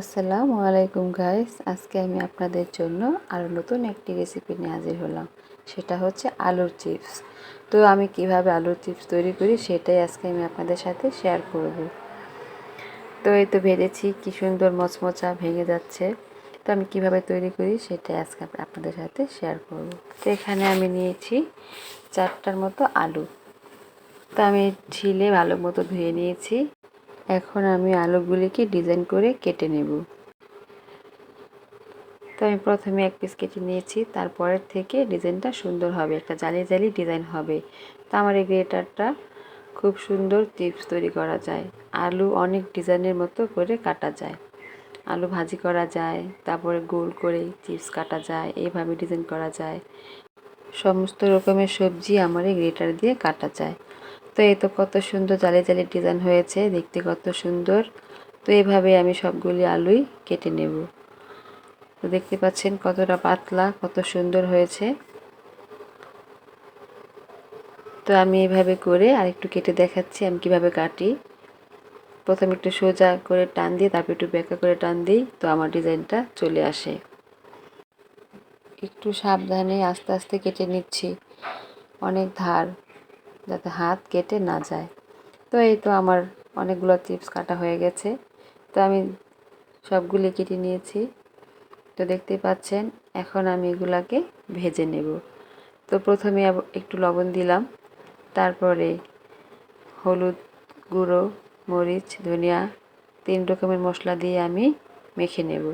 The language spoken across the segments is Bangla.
আসসালামু আলাইকুম গাইস আজকে আমি আপনাদের জন্য আরও নতুন একটি রেসিপি নিয়ে হাজির হলাম। সেটা হচ্ছে আলুর চিপস তো আমি কীভাবে আলুর চিপস তৈরি করি সেটাই আজকে আমি আপনাদের সাথে শেয়ার করব। তো এই তো ভেজেছি, কি সুন্দর মচমচা ভেঙে যাচ্ছে। তো আমি কীভাবে তৈরি করি সেটাই আজকে আপনাদের সাথে শেয়ার করব। তো এখানে আমি নিয়েছি চারটার মতো আলু। তো আমি ছিলে ভালো মতো ধুয়ে নিয়েছি। এখন আমি আলুগুলিকে ডিজাইন করে কেটে নেব। তো আমি প্রথমে এক পিস কেটে নিয়েছি, তারপরের থেকে ডিজাইনটা সুন্দর হবে, একটা জালি জালি ডিজাইন হবে। তো আমার এই গ্রেটারটা খুব সুন্দর চিপস তৈরি করা যায়। আলু অনেক ডিজাইনের মতো করে কাটা যায়। আলু ভাজি করা যায়, তারপরে গোল করে চিপস কাটা যায় এইভাবে ডিজাইন করা যায়। সমস্ত রকমের সবজি আমার এই গ্রেটার দিয়ে কাটা যায়। তো এই তো কত সুন্দর জালি জালি ডিজাইন হয়েছে, দেখতে কত সুন্দর। তো এইভাবে আমি সবগুলি আলুই কেটে নেব। তো দেখতে পাচ্ছেন কতটা পাতলা, কত সুন্দর হয়েছে। তো আমি এইভাবে করে আরেকটু কেটে দেখাচ্ছি, আমি কীভাবে কাটি। প্রথমে একটু সোজা করে টান দিয়ে, তারপর একটু বেঁকা করে টান দিই, তো আমার ডিজাইনটা চলে আসে। একটু সাবধানে আস্তে আস্তে কেটে নিচ্ছি। অনেক ধার। যাতে হাত কেটে না যায়। তো এই তো আমার অনেকগুলো চিপস কাটা হয়ে গেছে। তো আমি সবগুলি কেটে নিয়েছি। তো দেখতেই পাচ্ছেন, এখন আমি এগুলাকে ভেজে নেব। তো প্রথমে একটু লবণ দিলাম। তারপরে হলুদ গুঁড়ো, মরিচ, ধনিয়া, তিন রকমের মশলা দিয়ে আমি মেখে নেব।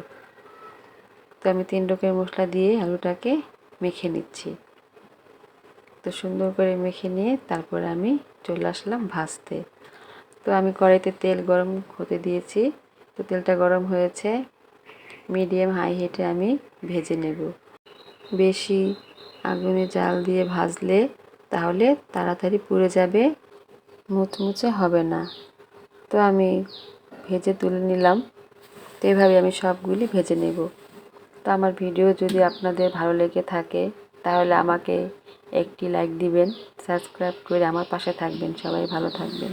তো আমি তিন রকমের মশলা দিয়ে আলুটাকে মেখে নিচ্ছি। তো সুন্দর করে মেখে নিয়ে তারপরে আমি চলে আসলাম ভাজতে। তো আমি কড়াইতে তেল গরম হতে দিয়েছি। তো তেলটা গরম হয়েছে মিডিয়াম হাই হিটে আমি ভেজে নেব। বেশি আগুনে জাল দিয়ে ভাজলে তাহলে তাড়াতাড়ি পুড়ে যাবে, মুচমুচে হবে না। তো আমি ভেজে তুলে নিলাম। তো এভাবে আমি সবগুলি ভেজে নেব। তো আমার ভিডিও যদি আপনাদের ভালো লেগে থাকে তাহলে আমাকে একটি লাইক দিবেন সাবস্ক্রাইব করে আমার পাশে থাকবেন সবাই ভালো থাকবেন।